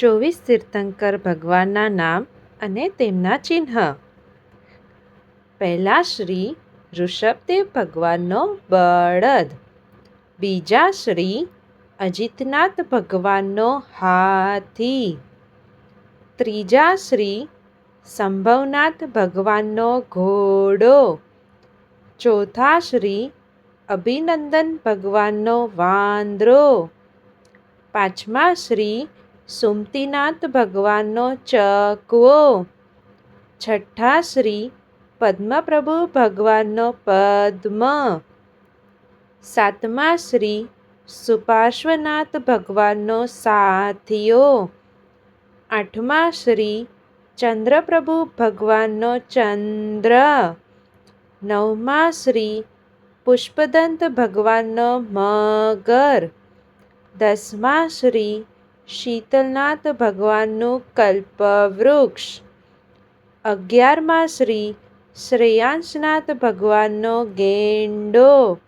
ચોવીસ તીર્થંકર ભગવાનના નામ અને તેમના ચિહ્ન. પહેલા શ્રી ઋષભદેવ ભગવાનનો બળદ. બીજા શ્રી અજિતનાથ ભગવાનનો હાથી. ત્રીજા શ્રી સંભવનાથ ભગવાનનો ઘોડો. ચોથા શ્રી અભિનંદન ભગવાનનો વાંદરો. પાંચમા શ્રી સુમતીનાથ ભગવાનનો ચકવો. છઠ્ઠા શ્રી પદ્મપ્રભુ ભગવાનનો પદ્મ. સાતમા શ્રી સુપાર્શ્વનાથ ભગવાનનો સાથિયો આઠમા શ્રી ચંદ્રપ્રભુ ભગવાનનો ચંદ્ર. નવમા શ્રી પુષ્પદંત ભગવાનનો મગર. દસમા શ્રી શીતલનાથ ભગવાનનું કલ્પવૃક્ષ. અગિયારમા શ્રી શ્રેયાંશનાથ ભગવાનનો ગેંડો.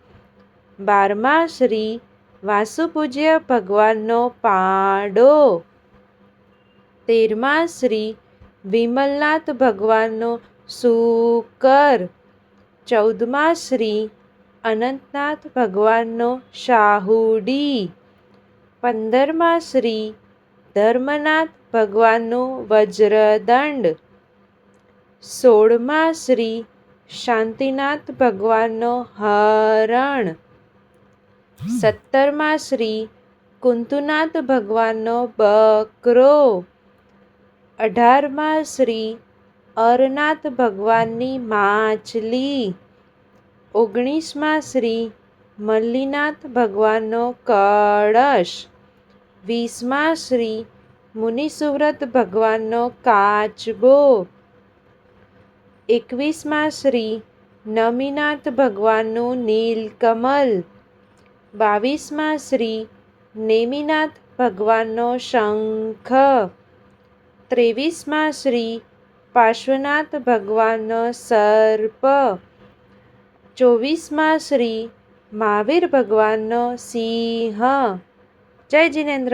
બારમા શ્રી વાસુપૂજ્ય ભગવાનનો પાડો. તેરમા શ્રી વિમલનાથ ભગવાનનો સૂકર. ચૌદમા શ્રી અનંતનાથ ભગવાનનો શાહુડી. પંદરમા શ્રી ધર્મનાથ ભગવાનનું વજ્રદંડ. સોળમાં શ્રી શાંતિનાથ ભગવાનનો હરણ. સત્તરમાં શ્રી કુંતુનાથ ભગવાનનો બકરો. અઢારમાં શ્રી અરનાથ ભગવાનની માછલી. ઓગણીસમાં શ્રી મલ્લીનાથ ભગવાનનો કળશ. વીસમા શ્રી મુનિસુવ્રત ભગવાનનો કાચબો. એકવીસમાં શ્રી નમીનાથ ભગવાનનું નીલકમલ. બાવીસમાં શ્રી નેમિનાથ ભગવાનનો શંખ. ત્રેવીસમાં શ્રી પાર્શ્વનાથ ભગવાનનો સર્પ. ચોવીસમાં શ્રી મહાવીર ભગવાનનો સિંહ. જય જિનેન્દ્ર.